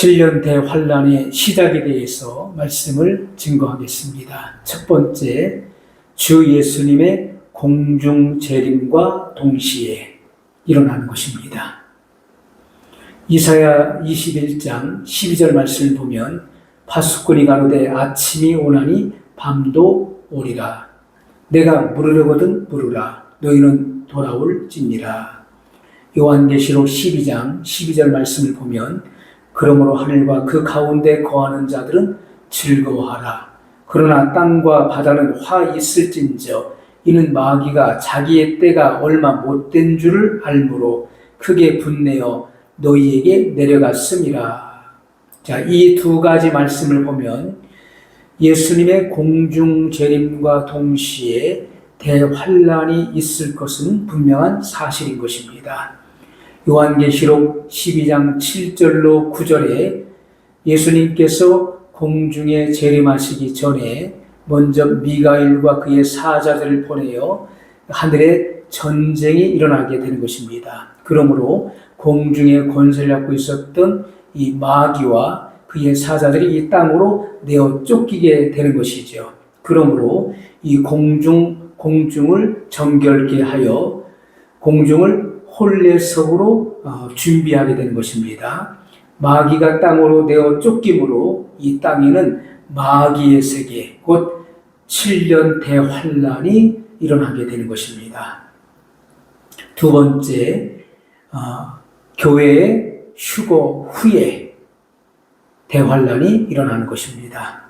7년 대 환란의 시작에 대해서 말씀을 증거하겠습니다. 첫 번째, 주 예수님의 공중 재림과 동시에 일어나는 것입니다. 이사야 21장 12절 말씀을 보면 파수꾼이 가로되 아침이 오나니 밤도 오리라. 내가 물으려거든 물으라. 너희는 돌아올지니라. 요한계시록 12장 12절 말씀을 보면 그러므로 하늘과 그 가운데 거하는 자들은 즐거워하라. 그러나 땅과 바다는 화 있을진저 이는 마귀가 자기의 때가 얼마 못된 줄을 알므로 크게 분내어 너희에게 내려갔음이라. 자, 이 두 가지 말씀을 보면 예수님의 공중 재림과 동시에 대환란이 있을 것은 분명한 사실인 것입니다. 요한계시록 12장 7절로 9절에 예수님께서 공중에 재림하시기 전에 먼저 미가일과 그의 사자들을 보내어 하늘에 전쟁이 일어나게 되는 것입니다. 그러므로 공중에 권세를 갖고 있었던 이 마귀와 그의 사자들이 이 땅으로 내어 쫓기게 되는 것이죠. 그러므로 이 공중 공중을 정결케 하여 공중을 혼례석으로 어, 준비하게 되는 것입니다. 마귀가 땅으로 내어 쫓김으로 이 땅에는 마귀의 세계 곧 7년 대환란이 일어나게 되는 것입니다. 두 번째 어, 교회의 휴거 후에 대환란이 일어나는 것입니다.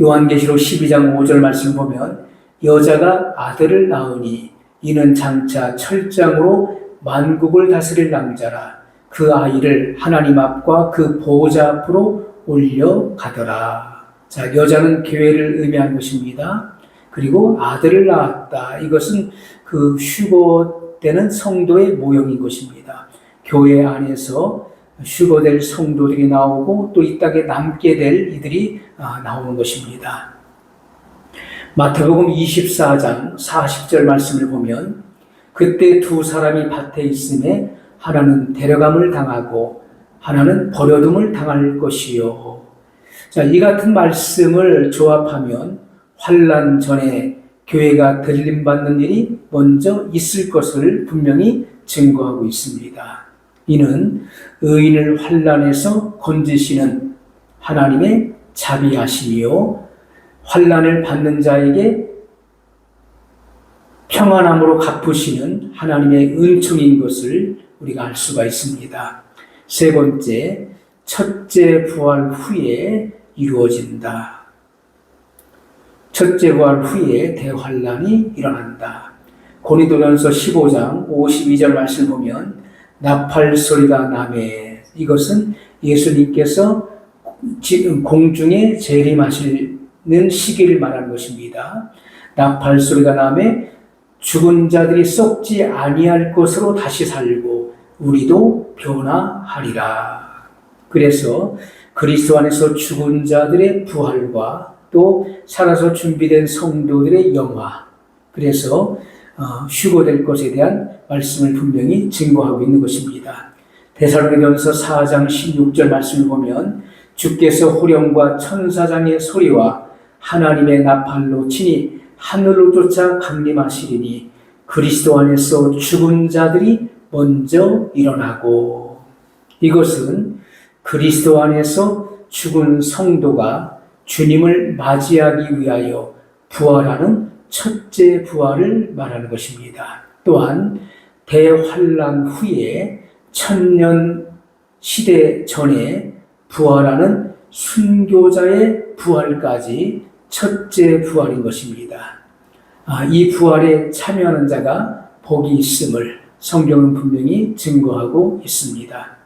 요한계시록 12장 5절 말씀 보면 여자가 아들을 낳으니 이는 장차 철장으로 만국을 다스릴 남자라 그 아이를 하나님 앞과 그 보호자 앞으로 올려가더라. 자, 여자는 교회를 의미한 것입니다. 그리고 아들을 낳았다. 이것은 그 휴거되는 성도의 모형인 것입니다. 교회 안에서 휴거될 성도들이 나오고 또 이 땅에 남게 될 이들이 아, 나오는 것입니다. 마태복음 24장 40절 말씀을 보면 그때 두 사람이 밭에 있음에 하나는 데려감을 당하고 하나는 버려둠을 당할 것이요. 자, 이 같은 말씀을 조합하면 환란 전에 교회가 들림 받는 일이 먼저 있을 것을 분명히 증거하고 있습니다. 이는 의인을 환란에서 건지시는 하나님의 자비하심이요 환란을 받는 자에게 평안함으로 갚으시는 하나님의 은총인 것을 우리가 알 수가 있습니다. 세 번째, 첫째 부활 후에 이루어진다. 첫째 부활 후에 대환란이 일어난다. 고린도전서 15장 52절 말씀 보면 나팔 소리가 나매 이것은 예수님께서 공중에 재림하시는 시기를 말하는 것입니다. 나팔 소리가 나매 죽은 자들이 썩지 아니할 것으로 다시 살고 우리도 변화하리라. 그래서 그리스도 안에서 죽은 자들의 부활과 또 살아서 준비된 성도들의 영화. 그래서 어, 휴거될 것에 대한 말씀을 분명히 증거하고 있는 것입니다. 대살로니전서 4장 16절 말씀을 보면 주께서 호령과 천사장의 소리와 하나님의 나팔로 친히 하늘로 쫓아 강림하시리니 그리스도 안에서 죽은 자들이 먼저 일어나고 이것은 그리스도 안에서 죽은 성도가 주님을 맞이하기 위하여 부활하는 첫째 부활을 말하는 것입니다. 또한 대환란 후에 천년 시대 전에 부활하는 순교자의 부활까지 첫째 부활인 것입니다. 아, 이 부활에 참여하는 자가 복이 있음을 성경은 분명히 증거하고 있습니다.